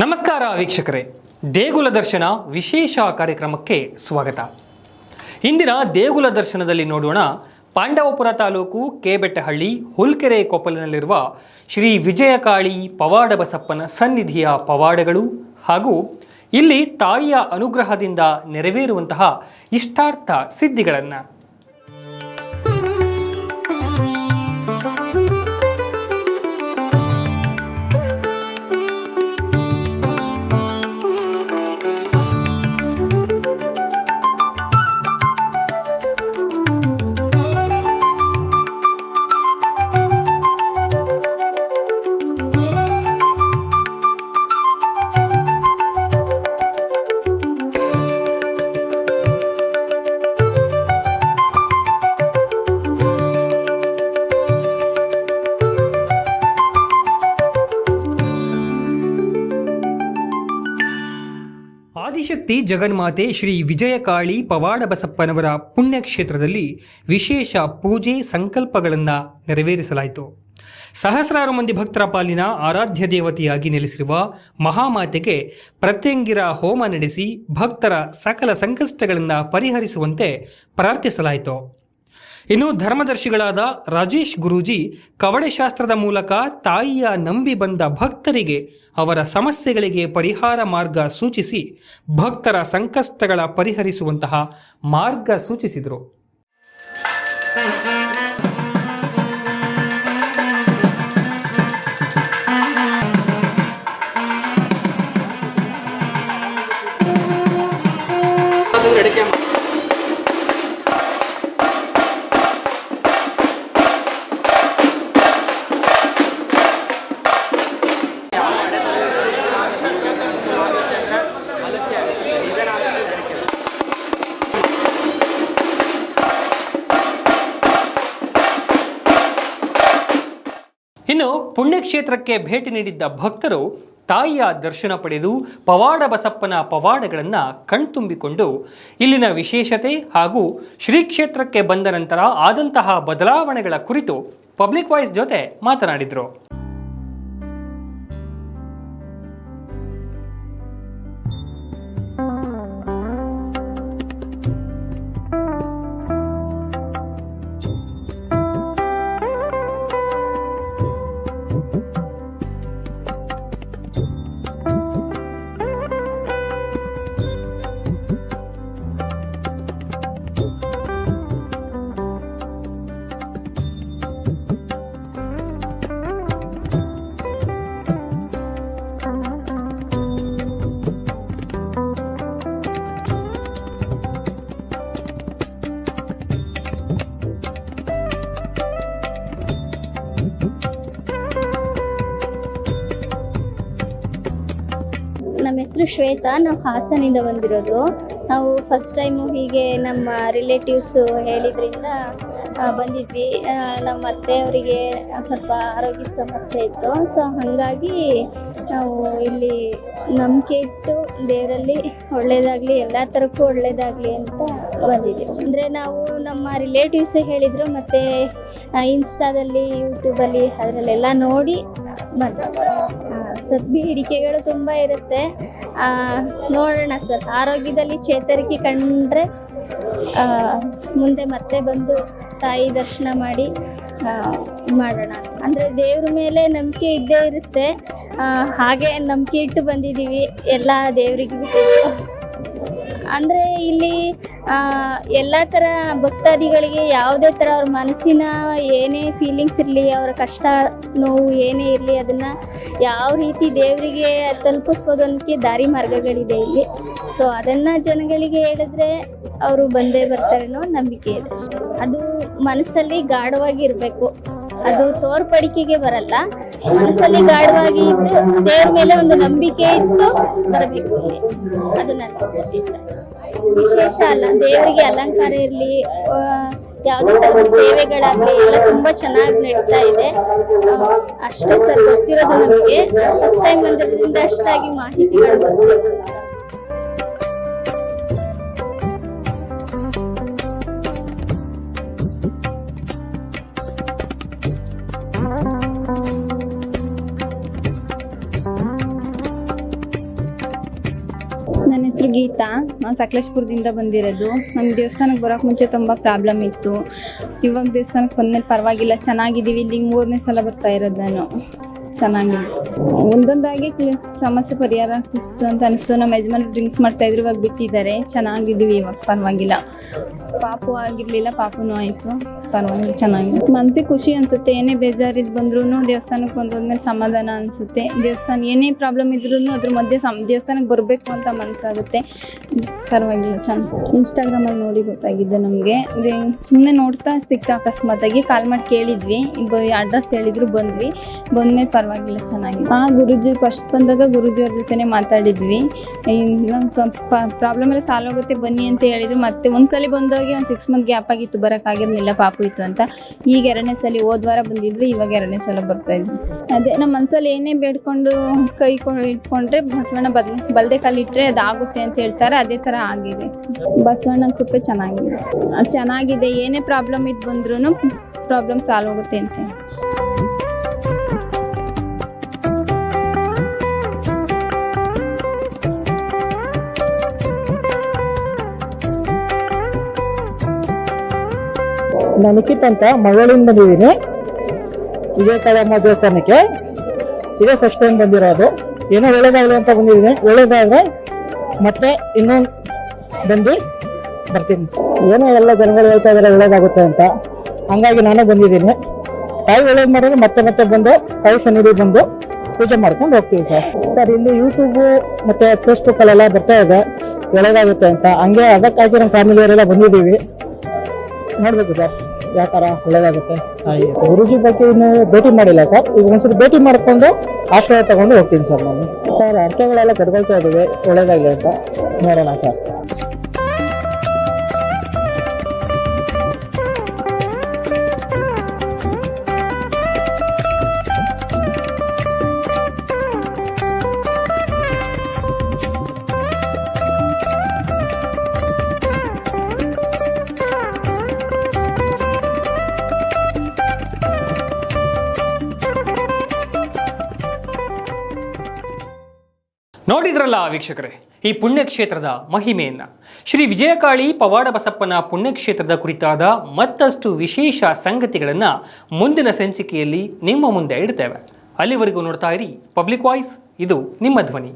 ನಮಸ್ಕಾರ ವೀಕ್ಷಕರೇ. ದೇಗುಲ ದರ್ಶನ ವಿಶೇಷ ಕಾರ್ಯಕ್ರಮಕ್ಕೆ ಸ್ವಾಗತ. ಇಂದಿನ ದೇಗುಲ ದರ್ಶನದಲ್ಲಿ ನೋಡೋಣ ಪಾಂಡವಪುರ ತಾಲೂಕು ಕೆಬೆಟ್ಟಹಳ್ಳಿ ಹುಲ್ಕೆರೆ ಕೊಪ್ಪಲಿನಲ್ಲಿರುವ ಶ್ರೀ ವಿಜಯಕಾಳಿ ಪವಾಡ ಬಸಪ್ಪನ ಸನ್ನಿಧಿಯ ಪವಾಡಗಳು ಹಾಗೂ ಇಲ್ಲಿ ತಾಯಿಯ ಅನುಗ್ರಹದಿಂದ ನೆರವೇರುವಂತಹ ಇಷ್ಟಾರ್ಥ ಸಿದ್ಧಿಗಳನ್ನು. ಆದಿಶಕ್ತಿ ಜಗನ್ಮಾತೆ ಶ್ರೀ ವಿಜಯಕಾಳಿ ಪವಾಡ ಬಸಪ್ಪನವರ ಪುಣ್ಯಕ್ಷೇತ್ರದಲ್ಲಿ ವಿಶೇಷ ಪೂಜೆ ಸಂಕಲ್ಪಗಳನ್ನು ನೆರವೇರಿಸಲಾಯಿತು. ಸಹಸ್ರಾರು ಮಂದಿ ಭಕ್ತರ ಪಾಲಿನ ಆರಾಧ್ಯ ದೇವತೆಯಾಗಿ ನೆಲೆಸಿರುವ ಮಹಾಮಾತೆಗೆ ಪ್ರತ್ಯಂಗಿರ ಹೋಮ ನಡೆಸಿ ಭಕ್ತರ ಸಕಲ ಸಂಕಷ್ಟಗಳನ್ನು ಪರಿಹರಿಸುವಂತೆ ಪ್ರಾರ್ಥಿಸಲಾಯಿತು. ಇನ್ನು ಧರ್ಮದರ್ಶಿಗಳಾದ ರಾಜೇಶ್ ಗುರೂಜಿ ಕವಡೆಶಾಸ್ತ್ರದ ಮೂಲಕ ತಾಯಿಯ ನಂಬಿ ಬಂದ ಭಕ್ತರಿಗೆ ಅವರ ಸಮಸ್ಯೆಗಳಿಗೆ ಪರಿಹಾರ ಮಾರ್ಗ ಸೂಚಿಸಿ ಭಕ್ತರ ಸಂಕಷ್ಟಗಳ ಪರಿಹರಿಸುವಂತಹ ಮಾರ್ಗ ಸೂಚಿಸಿದರು. ಪುಣ್ಯಕ್ಷೇತ್ರಕ್ಕೆ ಭೇಟಿ ನೀಡಿದ್ದ ಭಕ್ತರು ತಾಯಿಯ ದರ್ಶನ ಪಡೆದು ಪವಾಡ ಬಸಪ್ಪನ ಪವಾಡಗಳನ್ನು ಕಣ್ತುಂಬಿಕೊಂಡು ಇಲ್ಲಿನ ವಿಶೇಷತೆ ಹಾಗೂ ಶ್ರೀ ಕ್ಷೇತ್ರಕ್ಕೆ ಬಂದ ನಂತರ ಆದಂತಹ ಬದಲಾವಣೆಗಳ ಕುರಿತು ಪಬ್ಲಿಕ್ ವಾಯ್ಸ್ ಜೊತೆ ಮಾತನಾಡಿದರು. ಹೆಸರು ಶ್ವೇತಾ. ನಾವು ಹಾಸನಿಂದ ಬಂದಿರೋದು. ನಾವು ಫಸ್ಟ್ ಟೈಮು ಹೀಗೆ ನಮ್ಮ ರಿಲೇಟಿವ್ಸು ಹೇಳಿದ್ರಿಂದ ಬಂದಿದ್ವಿ. ನಮ್ಮ ನಮ್ಮ ಅತ್ತೆಯವರಿಗೆ ಸ್ವಲ್ಪ ಆರೋಗ್ಯದ ಸಮಸ್ಯೆ ಇತ್ತು. ಸೊ ಹಾಗಾಗಿ ನಾವು ಇಲ್ಲಿ ನಂಬಿಕೆ ಇಟ್ಟು ದೇವರಲ್ಲಿ ಒಳ್ಳೆಯದಾಗಲಿ ಎಲ್ಲ ಥರಕ್ಕೂ ಒಳ್ಳೆಯದಾಗಲಿ ಅಂತ ಬಂದಿದ್ದೀವಿ ಅಂದರೆ ನಾವು ನಮ್ಮ ರಿಲೇಟಿವ್ಸ್ ಹೇಳಿದರು, ಮತ್ತು ಇನ್ಸ್ಟಾದಲ್ಲಿ ಯೂಟ್ಯೂಬಲ್ಲಿ ಅದರಲ್ಲೆಲ್ಲ ನೋಡಿ ಬಂದ್ವಿ ಸರ್, ಬೇಡಿಕೆಗಳು ತುಂಬ ಇರುತ್ತೆ. ನೋಡೋಣ ಸರ್. ಆರೋಗ್ಯದಲ್ಲಿ ಚೇತರಿಕೆ ಕಂಡ್ರೆ ಮುಂದೆ ಮತ್ತೆ ಬಂದು ತಾಯಿ ದರ್ಶನ ಮಾಡಿ ಮಾಡೋಣ. ಅಂದರೆ ದೇವ್ರ ಮೇಲೆ ನಂಬಿಕೆ ಇದ್ದೇ ಇರುತ್ತೆ. ಹಾಗೆ ನಂಬಿಕೆ ಇಟ್ಟು ಬಂದಿದ್ದೀವಿ. ಎಲ್ಲ ದೇವರಿಗೆ ಬಿಟ್ಟಿದ್ದು ಅಂದರೆ ಇಲ್ಲಿ ಎಲ್ಲ ತರ ಭಕ್ತಾದಿಗಳಿಗೆ ಯಾವುದೇ ತರ ಅವ್ರ ಮನಸ್ಸಿನ ಏನೇ ಫೀಲಿಂಗ್ಸ್ ಇರಲಿ, ಅವರ ಕಷ್ಟ, ನೋವು ಏನೇ ಇರಲಿ, ಅದನ್ನ ಯಾವ ರೀತಿ ದೇವರಿಗೆ ತಲುಪಿಸ್ಬೋದು ಅನ್ನೋಕ್ಕೆ ದಾರಿ ಮಾರ್ಗಗಳಿದೆ ಇಲ್ಲಿ. ಸೊ ಅದನ್ನ ಜನಗಳಿಗೆ ಹೇಳಿದ್ರೆ ಅವರು ಬಂದೇ ಬರ್ತಾರೆ ಅನ್ನೋ ನಂಬಿಕೆ ಇದೆ. ಅದು ಮನಸ್ಸಲ್ಲಿ ಗಾಢವಾಗಿ ಇರಬೇಕು ಅದು ತೋರ್ಪಡಿಕೆಗೆ ಬರಲ್ಲ. ಮನಸ್ಸಲ್ಲಿ ಗಾಢವಾಗಿ ಇದ್ದು ದೇವ್ರ ಮೇಲೆ ಒಂದು ನಂಬಿಕೆ ಇಟ್ಟು ಬರಬೇಕು ಅದು ನನ್ನ. ವಿಶೇಷ ಅಲ್ಲ, ದೇವರಿಗೆ ಅಲಂಕಾರ ಇರಲಿ ಯಾವುದೇ ಥರದ ಸೇವೆಗಳಾಗಲಿ ಎಲ್ಲ ತುಂಬ ಚೆನ್ನಾಗಿ ನಡೀತಾ ಇದೆ. ಅಷ್ಟೇ ಸರ್, ಗೊತ್ತಿರೋದು ನಮಗೆ. ಫಸ್ಟ್ ಟೈಮ್ ಬಂದಿರೋದ್ರಿಂದ ಅಷ್ಟಾಗಿ ಮಾಹಿತಿಗಳು ಗೊತ್ತಿಲ್ಲ ಹೆಸರು ಗೀತಾ. ನಾನು ಸಕಲೇಶ್ಪುರದಿಂದ ಬಂದಿರೋದು. ನಮ್ಮ ದೇವಸ್ಥಾನಕ್ಕೆ ಬರೋಕ್ಕೆ ಮುಂಚೆ ತುಂಬ ಪ್ರಾಬ್ಲಮ್ ಇತ್ತು. ಇವಾಗ ದೇವಸ್ಥಾನಕ್ಕೆ ಬಂದಮೇಲೆ ಪರವಾಗಿಲ್ಲ. ಚೆನ್ನಾಗಿದ್ದೀವಿ. ಇಲ್ಲಿ ಮೂರನೇ ಸಲ ಬರ್ತಾ ಇರೋದು ನಾನು. ಚೆನ್ನಾಗಿ ಒಂದೊಂದಾಗಿ ಸಮಸ್ಯೆ ಪರಿಹಾರ ಆಗ್ತಿತ್ತು ಅಂತ ಅನಿಸ್ತು. ನಮ್ಮ ಯಜಮಾನ್ ಡ್ರಿಂಕ್ಸ್ ಮಾಡ್ತಾ ಇದ್ರು, ಇವಾಗ ಬಿಟ್ಟಿದ್ದಾರೆ. ಚೆನ್ನಾಗಿದ್ದೀವಿ, ಇವಾಗ ಪರವಾಗಿಲ್ಲ. ಪಾಪು ಆಗಿರಲಿಲ್ಲ, ಪಾಪುನೂ ಆಯಿತು. ಪರವಾಗಿಲ್ಲ ಚೆನ್ನಾಗಿದೆ ಮನಸ್ಸಿಗೆ ಖುಷಿ ಅನಿಸುತ್ತೆ, ಏನೇ ಬೇಜಾರಿದ್ದು ಬಂದ್ರೂ ದೇವಸ್ಥಾನಕ್ಕೆ ಬಂದೋದ್ಮೇಲೆ ಸಮಾಧಾನ ಅನಿಸುತ್ತೆ. ದೇವಸ್ಥಾನ ಏನೇ ಪ್ರಾಬ್ಲಮ್ ಇದ್ರೂ ಅದ್ರ ಮಧ್ಯೆ ಸಮ್ ದೇವಸ್ಥಾನಕ್ಕೆ ಬರಬೇಕು ಅಂತ ಮನಸ್ಸಾಗುತ್ತೆ ಪರವಾಗಿಲ್ಲ, ಚೆನ್ನಾಗಿ. ಇನ್ಸ್ಟಾಗ್ರಾಮಲ್ಲಿ ನೋಡಿ ಗೊತ್ತಾಗಿದ್ದು ನಮಗೆ. ಸುಮ್ಮನೆ ನೋಡ್ತಾ ಸಿಕ್ತ ಅಕಸ್ಮಾತಾಗಿ. ಕಾಲ್ ಮಾಡಿ ಕೇಳಿದ್ವಿ. ಅಡ್ರೆಸ್ ಹೇಳಿದ್ರು, ಬಂದ್ವಿ. ಬಂದ್ಮೇಲೆ ಪರವಾಗಿಲ್ಲ ಚೆನ್ನಾಗಿ ಹಾಂ ಗುರುಜಿ ಫಸ್ಟ್ ಬಂದಾಗ ಗುರುಜಿ ಅವ್ರ ಜೊತೆನೆ ಮಾತಾಡಿದ್ವಿ. ಪ್ರಾಬ್ಲಮ್ ಎಲ್ಲ ಸಾಲ್ವ್ ಆಗುತ್ತೆ, ಬನ್ನಿ ಅಂತ ಹೇಳಿದ್ರು. ಮತ್ತೆ ಒಂದ್ಸಲಿ ಬಂದೋಗಿ ಒಂದು ಸಿಕ್ಸ್ ಮಂತ್ ಗ್ಯಾಪ್ ಆಗಿತ್ತು ಬರೋಕ್ಕಾಗಿರ್ಲಿಲ್ಲ ಪಾಪು ಇತ್ತು ಅಂತ. ಈಗ ಎರಡನೇ ಸಲ ಹೋದ್ವಾರ ಬಂದಿದ್ವಿ ಇವಾಗ ಎರಡನೇ ಸಲ ಬರ್ತಾ ಇದ್ವಿ ಅದೇ ನಮ್ಮ ಮನ್ಸಲ್ಲಿ ಏನೇ ಬೇಡ್ಕೊಂಡು ಕೈ ಇಟ್ಕೊಂಡ್ರೆ ಬಸವಣ್ಣ ಬದ್, ಬಲ್ದೆ ಕಾಲಿಟ್ರೆ ಅದಾಗುತ್ತೆ ಅಂತ ಹೇಳ್ತಾರೆ, ಅದೇ ಥರ ಆಗಿದೆ. ಬಸವಣ್ಣ ಕೃಪೆ ಚೆನ್ನಾಗಿದೆ. ಅದ್ ಚೆನ್ನಾಗಿದೆ, ಏನೇ ಪ್ರಾಬ್ಲಮ್ ಇದ್ ಬಂದ್ರೂ ಪ್ರಾಬ್ಲಮ್ ಸಾಲ್ವ್ ಆಗುತ್ತೆ ಅಂತ ನಾನು ನಿಖಿತ್ ಅಂತ ಮಗಳಿಂದ ಬಂದಿದ್ದೀನಿ. ಕಾಳಮ್ಮ ದೇವಸ್ಥಾನಕ್ಕೆ. ಇದೇ ಫಸ್ಟ್ ಟೈಮ್ ಬಂದಿರೋದು. ಏನೋ ಒಳ್ಳೇದಾಗಲಿ ಅಂತ ಬಂದಿದ್ದೀನಿ. ಒಳ್ಳೇದಾದರೆ ಮತ್ತೆ ಇನ್ನೊಂದು ಬಂದು ಬರ್ತೀನಿ. ಏನೋ ಎಲ್ಲ ಜನಗಳು ಹೇಳ್ತಾ ಇದ್ದಾರೆ ಒಳ್ಳೇದಾಗುತ್ತೆ ಅಂತ. ಹಂಗಾಗಿ ನಾನು ಬಂದಿದ್ದೀನಿ. ತಾಯಿ ಒಳ್ಳೇದು ಮಾಡಿದ್ರೆ ಮತ್ತೆ ಮತ್ತೆ ಬಂದು, ತಾಯಿ ಸನ್ನಿಧಿ ಬಂದು ಪೂಜೆ ಮಾಡ್ಕೊಂಡು ಹೋಗ್ತೀವಿ ಸರ್. ಸರ್, ಇಲ್ಲಿ ಯೂಟ್ಯೂಬು ಮತ್ತೆ ಫೇಸ್ಬುಕ್ಕಲ್ಲೆಲ್ಲ ಬರ್ತಾ ಇದೆ. ಒಳ್ಳೇದಾಗುತ್ತೆ ಅಂತ. ಹಂಗೆ ಅದಕ್ಕಾಗಿ ನಮ್ಮ ಫ್ಯಾಮಿಲಿಯವರೆಲ್ಲ ಬಂದಿದ್ದೀವಿ. ನೋಡಬೇಕು ಸರ್. ಯಾವ ಥರ ಒಳ್ಳೇದಾಗುತ್ತೆ? ಹಾಗೆ ಗುರುಜಿ ಬಗ್ಗೆ ಇನ್ನು ಭೇಟಿ ಮಾಡಿಲ್ಲ ಸರ್. ಈಗ ಒಂದ್ಸರಿ ಭೇಟಿ ಮಾಡಿಕೊಂಡು ಆಶ್ರಯ ತಗೊಂಡು ಹೋಗ್ತೀನಿ ಸರ್ ನಾನು. ಸರ್ ಅರ್ಕೆಗಳೆಲ್ಲ ಕಟ್ಕೊಳ್ತಾ ಇದ್ದೀವಿ. ಒಳ್ಳೇದಾಗಲಿ ಅಂತ. ನೋಡೋಣ ಸರ್. ನೋಡಿದ್ರಲ್ಲ ವೀಕ್ಷಕರೇ, ಈ ಪುಣ್ಯಕ್ಷೇತ್ರದ ಮಹಿಮೆಯನ್ನು. ಶ್ರೀ ವಿಜಯಕಾಳಿ ಪವಾಡ ಬಸಪ್ಪನ ಪುಣ್ಯಕ್ಷೇತ್ರದ ಕುರಿತಾದ ಮತ್ತಷ್ಟು ವಿಶೇಷ ಸಂಗತಿಗಳನ್ನು ಮುಂದಿನ ಸಂಚಿಕೆಯಲ್ಲಿ ನಿಮ್ಮ ಮುಂದೆ ಇಡ್ತೇವೆ. ಅಲ್ಲಿವರೆಗೂ ನೋಡ್ತಾ ಇರಿ ಪಬ್ಲಿಕ್ ವಾಯ್ಸ್ ಇದು ನಿಮ್ಮ ಧ್ವನಿ.